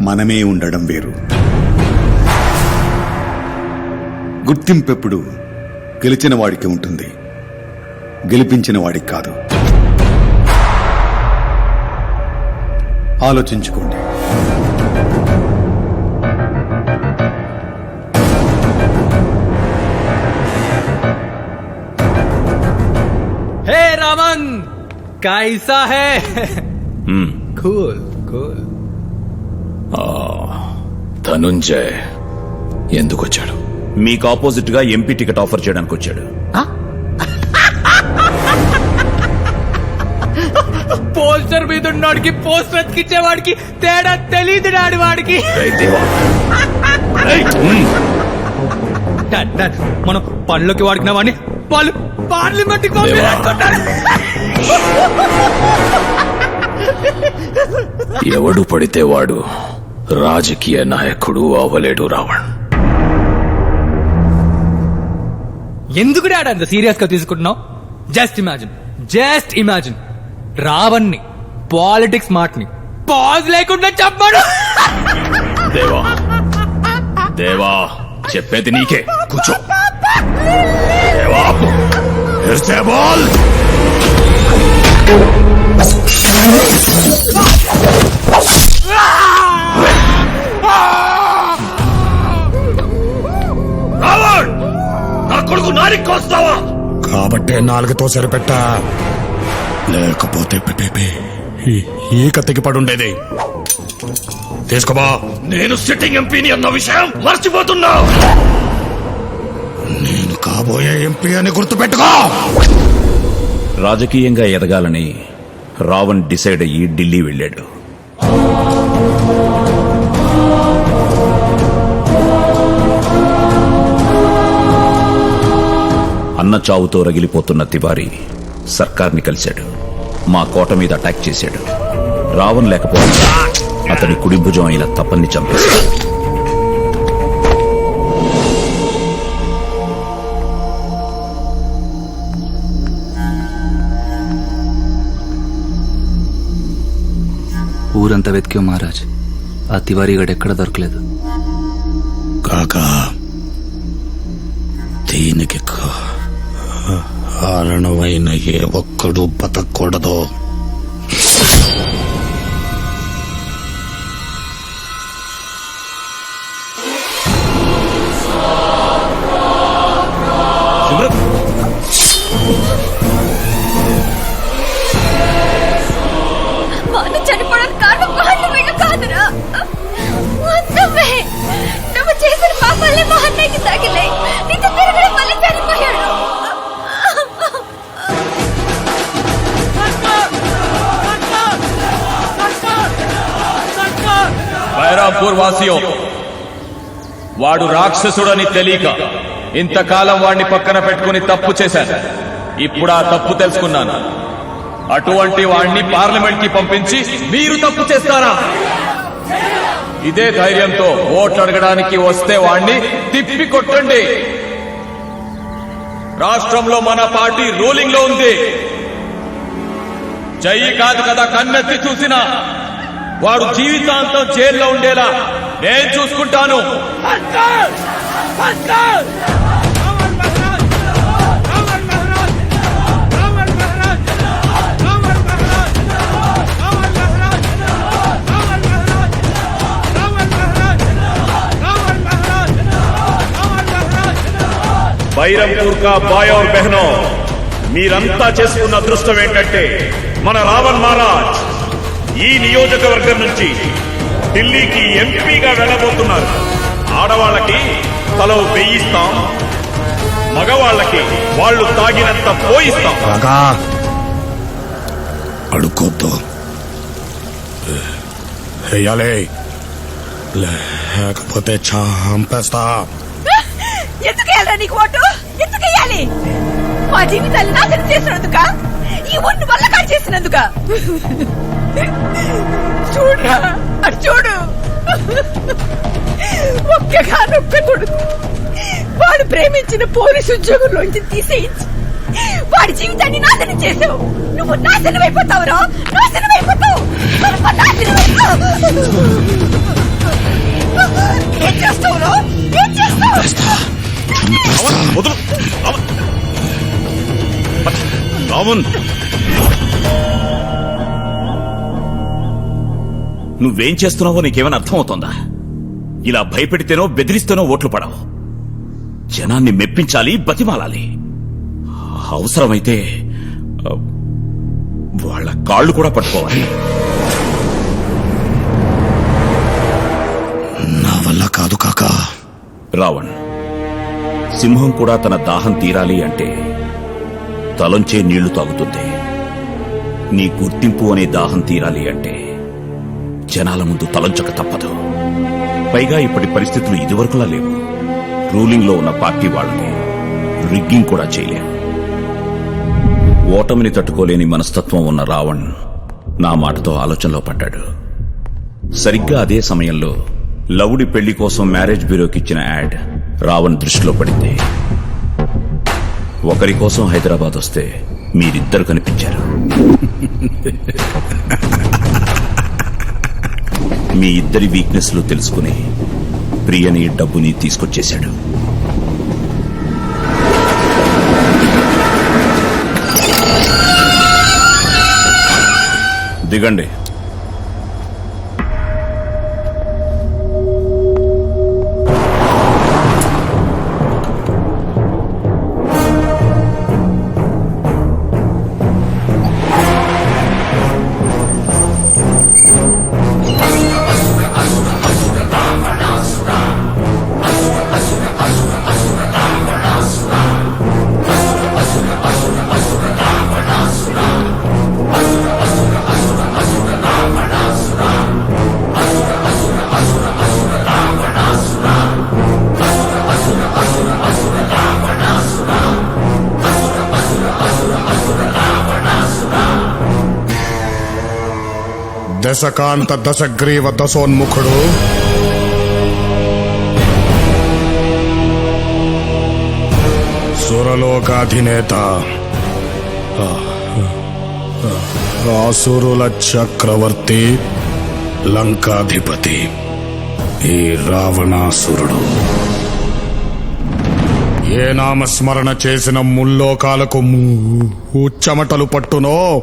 మనమే ఉండడం వేరు. గుర్తింపెప్పుడు గెలిచిన వాడికి ఉంటుంది. గెలిపించిన వాడికి కాదు. ఆలోచించుకోండి. హే రమన్! కైసా హే! Cool cool. ధనుంజయ్ ఎందుకు వచ్చాడు మీకు ఆపోజిట్గా ఎంపీ టికెట్ ఆఫర్ చేయడానికి వచ్చాడు పోస్టర్ మీద ఉన్నవాడికి పోస్టర్ అతికిచ్చేవాడికి తేడా తెలియదు నాడు వాడికి. డాడ్, డాడ్, మనం పనిలోకి వాడుకున్న వాడిని వాళ్ళు పార్లమెంట్. ఎవడు పడితే వాడు రాజకీయ నాయకుడు అవ్వలేడు రావణ్. ఎందుకు డాడ్ అంత సీరియస్గా తీసుకుంటున్నావు? జస్ట్ ఇమాజిన్ జస్ట్ ఇమాజిన్ రావణ్ణి పాలిటిక్స్ మాటని పాజ్ లేకుండా చెప్పాడు. దేవా దేవా చెప్పేది నీకే. కూర్చో. దేవా బాల్ నా కొడుకు కోస్తావా కాబట్టే నాలుగుతో సరిపెట్టా. లేకపోతే ఈక తెగిపడుండేది తీసుకోబా. నేను సిట్టింగ్ ఎంపీని అన్న విషయం మర్చిపోతున్నావు నేను కాబోయే ఎంపీ అని గుర్తుపెట్టుకో! రాజకీయంగా ఎదగాలని రావణ్ డిసైడ్ అయ్యి ఢిల్లీ వెళ్ళాడు. అన్న చావుతో రగిలిపోతున్న తివారీ సర్కార్ని కలిశాడు. మా కోట మీద అటాక్ చేశాడు. రావణ్ లేకపోతే అతని కుడిభుజం అయిన తపన్ని చంపేశాడు. ఊరంతా వెతికాం మహారాజ్. ఆ తివారీ గడు ఎక్కడ దొరకలేదు. కాకా దీనికి కారణమైన ఏ ఒక్కడు బతకూడదు. బైరాంపూర్ వాసియో వాడు రాక్షసుడని తెలియక ఇంతకాలం వాడిని పక్కన పెట్టుకుని తప్పు చేశాను. ఇప్పుడు ఆ తప్పు తెలుసుకున్నాను. అటువంటి వాణ్ణి పార్లమెంట్కి పంపించి మీరు తప్పు చేస్తారా? ఇదే ధైర్యంతో ఓట్లు అడగడానికి వస్తే వాణ్ణి తిప్పి కొట్టండి. రాష్ట్రంలో మన పార్టీ రూలింగ్లో ఉంది. చెయ్యి కాదు కదా కన్నెత్తి చూసినా. వాడు జీవితాంతం జైల్లో ఉండేలా నేను చూసుకుంటాను. బైరంపూర్ కా బాయ్ और బెహనో మీరంతా చేసుకున్న అదృష్టం ఏంటంటే మన రావణ్ మహారాజ్. ఈ నియోజకవర్గం నుంచి ఢిల్లీకి ఎంపీగా వెళ్ళబోతున్నారు. ఆడవాళ్ళకి తలో వేయిస్తాం మగవాళ్ళకి వాళ్ళు తాగినంత పోయిస్తాం. అడుక్కోద్దు. వెయ్యాలి లేకపోతే చంపేస్తా. ఎందుకు నీకు ఓటు? ఎందుకు మా జీవితాలు నాశనం చేసినందుక? ఈ ఊరిని వల్ల కాడు చేసినందుక. చూడరా అటు చూడు. ఒక్కగానొక్క కొడుకు. వాడు ప్రేమించిన పోలీసు ఉద్యోగంలోంచి తీసేయించి వాడి జీవితాన్ని నాశనం చేసావు నువ్వు నాశనం అయిపోతావురా. నాశనం అయిపోతావు. నాశనం అయిపోతావు. ఏం చేస్తావురా ఏం చేస్తావు? వదలు రావణ్. నువ్వేం చేస్తున్నావో నీకేమైనా అర్థమవుతోందా? ఇలా భయపెడితేనో బెదిరిస్తేనో ఓట్లు పడవు. జనాన్ని మెప్పించాలి బతిమాలాలి. అవసరమైతే వాళ్ళ కాళ్ళు కూడా పట్టుకోవాలి. నా వల్ల కాదు కాకా. రావణ్ సింహం కూడా తన దాహం తీరాలి అంటే తలంచే నీళ్ళు తాగుతుంది. నీ గుర్తింపు అనే దాహం తీరాలి అంటే జనాల ముందు తలంచక తప్పదు. పైగా ఇప్పటి పరిస్థితులు ఇదివరకులా లేవు. రూలింగ్లో ఉన్న పార్టీ వాళ్ళని రిగ్గింగ్ కూడా చేయలేం. ఓటమిని తట్టుకోలేని మనస్తత్వం ఉన్న రావణ్ నా మాటతో ఆలోచనలో పడ్డాడు. సరిగ్గా అదే సమయంలో లవుడి పెళ్ళి కోసం మ్యారేజ్ బ్యూరోకి ఇచ్చిన యాడ్ రావణ్ దృష్టిలో పడింది. ఒకరి కోసం హైదరాబాద్ వస్తే మీరిద్దరు కనిపించారు. మీ ఇద్దరి వీక్నెస్లు తెలుసుకుని ప్రియని డబ్బుని తీసుకొచ్చేశాడు. దిగండి. దశకాంత దశగ్రీవ దశోన్ముఖుడు. సురలోకాధినేత. ఆసురుల చక్రవర్తి లంకాధిపతి. ఈ రావణాసురుడు. ఏ నామస్మరణ చేసిన ముల్లోకాలకు ఉచ్చమటలు పట్టునో?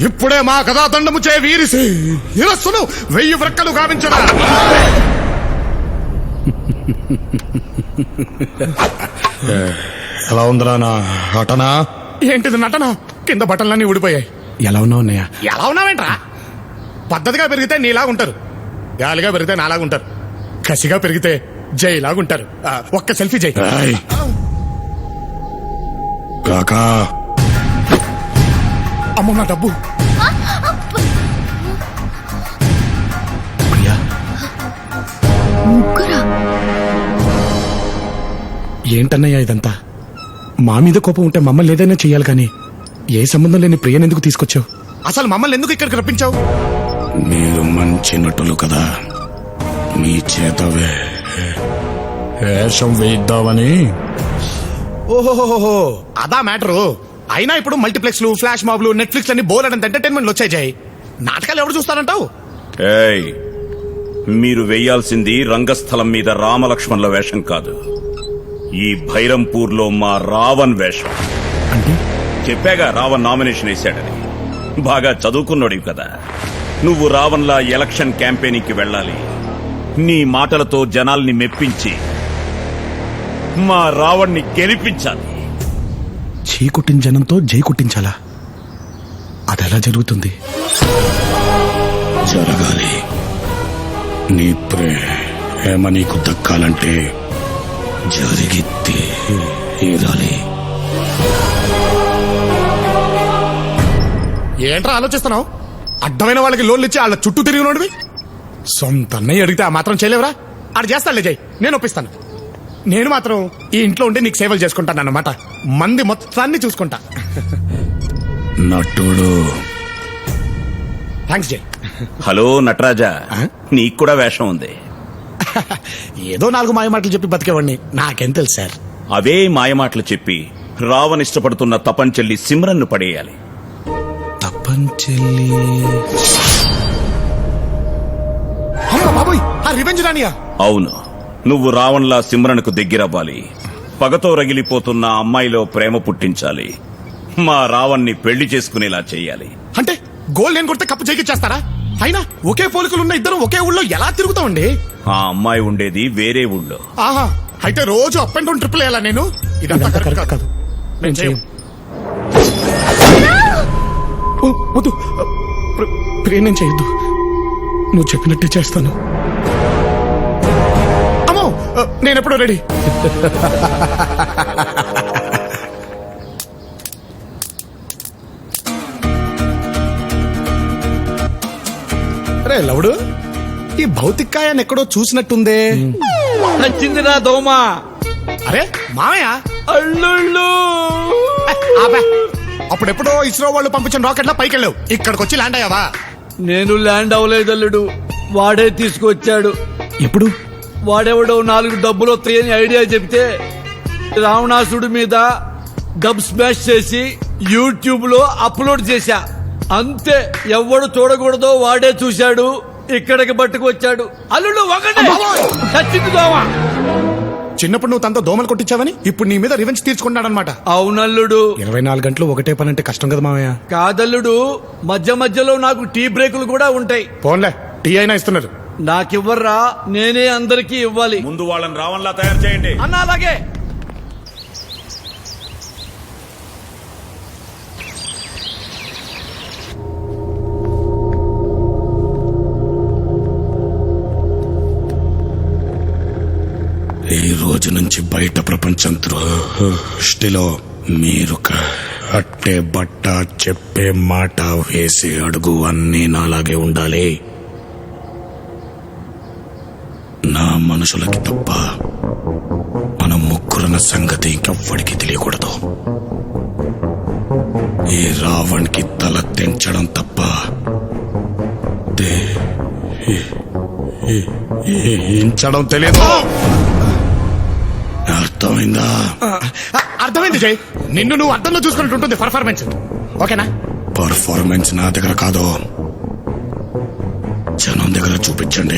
ఇప్పుడే మా కథాదండము చే వీరిసి ఇరస్సును వెయ్యి వ్రక్కలు గావించడా? ఎలా ఉందిరా నా నటన? ఏంటిది నటన? కింద బట్టలన్నీ ఊడిపోయాయి. ఎలా ఉన్నావు అన్నయ్య? ఎలా ఉన్నావేంట్రా? పద్ధతిగా పెరిగితే నీలా ఉంటారు గాలిగా పెరిగితే నాలాగా ఉంటారు కసిగా పెరిగితే జైలాగుంటారు. ఆ, ఒక్క సెల్ఫీ జై. కాకా. అమ్మ నా డబ్బు ఏంటన్నయ్యా ఇదంతా? మా మీద కోపం ఉంటే మమ్మల్ని ఏదైనా చెయ్యాలి కానీ ఏ సంబంధం లేని ప్రియని ఎందుకు తీసుకొచ్చావు? అసలు మమ్మల్ని ఎందుకు ఇక్కడికి రప్పించావు? మీరు మంచి నటులు కదా. మీ చేత వే- వేషం వేయిద్దామని ఓహోహోహో అదా మ్యాటరు. అయినా ఇప్పుడు మల్టీప్లెక్స్లు ఫ్లాష్ మాబ్లు నెట్ఫ్లిక్స్ అన్ని బోలెడంత ఎంటర్టైన్మెంట్లు వచ్చాయి జై. నాటకాలు ఎవరు చూస్తారంటావు? ఏయ్ మీరు వెయ్యాల్సింది రంగస్థలం మీద రామలక్ష్మణుల వేషం కాదు. ఈ భైరంపూర్లో మా రావణ్ వేషం. చెప్పాగా రావణ్ నామినేషన్ వేశాడని. బాగా చదువుకున్నాడు కదా. నువ్వు రావణ్లా ఎలక్షన్ క్యాంపెయినింగ్కి వెళ్ళాలి. నీ మాటలతో జనాల్ని మెప్పించి మా రావణ్ణి గెలిపించాలి. చీ కుట్టిన జనంతో జై కుట్టించాలా అదెలా జరుగుతుంది? జరగాలి. నీ ప్రేమ నీకు దక్కాలంటే జరిగి తీరాలి ఏంట్రా ఆలోచిస్తున్నావు? అడ్డమైన వాళ్ళకి లోన్లు ఇచ్చి వాళ్ళ చుట్టూ తిరిగినోడివి? సొంత అన్నయ్య అడిగితే ఆ మాత్రం చేయలేవురా? ఆడు చేస్తానులే జై నేను ఒప్పిస్తాను. నేను మాత్రం ఈ ఇంట్లో ఉండి నీకు సేవలు చేసుకుంటాను అన్నమాట మంది మొత్తాన్ని చూసుకుంటా. నటుడు. థ్యాంక్స్ జై. హలో నటరాజా? నీకు కూడా వేషం ఉంది. ఏదో నాలుగు మాయ మాటలు చెప్పి బతికేవాడిని. నాకేం తెలుసు సార్. అవే మాయమాటలు చెప్పి రావణ్ ఇష్టపడుతున్న తపంచెల్లి సిమ్రన్ను పడేయాలి. అమ్మ బాబోయ్ ఆ రివెంజ్ రానియా అవును. నువ్వు రావణ్లా సిమ్రన్కు దగ్గరవ్వాలి. పగతో రగిలిపోతున్న అమ్మాయిలో ప్రేమ పుట్టించాలి. మా రావణ్ణి పెళ్ళి చేసుకునేలా చెయ్యాలి. అంటే గోల్ నేను కొడితే కప్పు చేస్తారా అయినా ఒకే పోలికలు ఉన్న ఇద్దరు ఒకే ఊళ్ళో ఎలా తిరుగుతామండి? ఆ అమ్మాయి ఉండేది వేరే ఊళ్ళో. ఆహా అయితే రోజు అప్ అండ్ డౌన్ ట్రిపుల్ వేయాలా నేను? ఇదంతా కరెక్ట్ కాదు. నేను చేయం వద్దు. చేయొద్దు. నువ్వు చెప్పినట్టే చేస్తాను. నేను ఎప్పుడో రెడీ. రే లవుడు ఈ భౌతికాయాన్ని ఎక్కడో చూసినట్టుందే. నచ్చిందిరా దోమ. అరే మామయ్య. అల్లుళ్ళు. అప్పుడెప్పుడో ఇస్రో వాళ్ళు పంపించిన రాకెట్లా పైకి వెళ్ళావు ఇక్కడికి వచ్చి ల్యాండ్ అయ్యావా? నేను ల్యాండ్ అవ్వలేదు అల్లుడు. వాడే తీసుకొచ్చాడు. ఎప్పుడు? వాడెవడో నాలుగు డబ్బులు వస్తాయని ఐడియా చెప్తే రావణాసుడి మీద డబ్ స్మాష్ చేసి యూట్యూబ్లో అప్లోడ్ చేశా. అంతే ఎవడు చూడకూడదో వాడే చూశాడు ఇక్కడికి పట్టుకొచ్చాడు. అల్లుడు ఒకటే! చచ్చింది దోమ! చిన్నప్పుడు నువ్వు తనతో దోమలు కొట్టించావని ఇప్పుడు నీ మీద రివెంజ్ తీర్చుకున్నాడనమాట అవునల్లుడు. ఇరవై నాలుగు గంటలు ఒకటే పని అంటే కష్టం కదా మామయ్య. కాదల్లుడు మధ్య మధ్యలో నాకు టీ బ్రేకులు కూడా ఉంటాయి. పోన్లే టీ అయినా ఇస్తున్నారు. నాకివ్వర్రా నేనే అందరికీ ఇవ్వాలి. ముందు వాళ్ళని రావణ్లా తయారు చేయండి. అన్న అలాగే. ఈ రోజు నుంచి బయట ప్రపంచం దృష్టిలో మీరు అట్టే బట్ట చెప్పే మాట వేసే అడుగు అన్నీ నాలాగే ఉండాలి నా మనుషులకి తప్ప మన ముగ్గురున్న సంగతి ఇంకెవ్వడికి తెలియకూడదు. ఈ రావణ్కి తల తెంచడం తప్ప ఇంచడం తెలియదు అర్థమైందా? అర్థమైంది జై. నిన్ను నువ్వు అర్థంలో చూసుకున్నట్టు ఉంటుంది పర్ఫార్మెన్స్ ఓకేనా? పర్ఫార్మెన్స్ నా దగ్గర కాదు. జనం దగ్గర చూపించండి.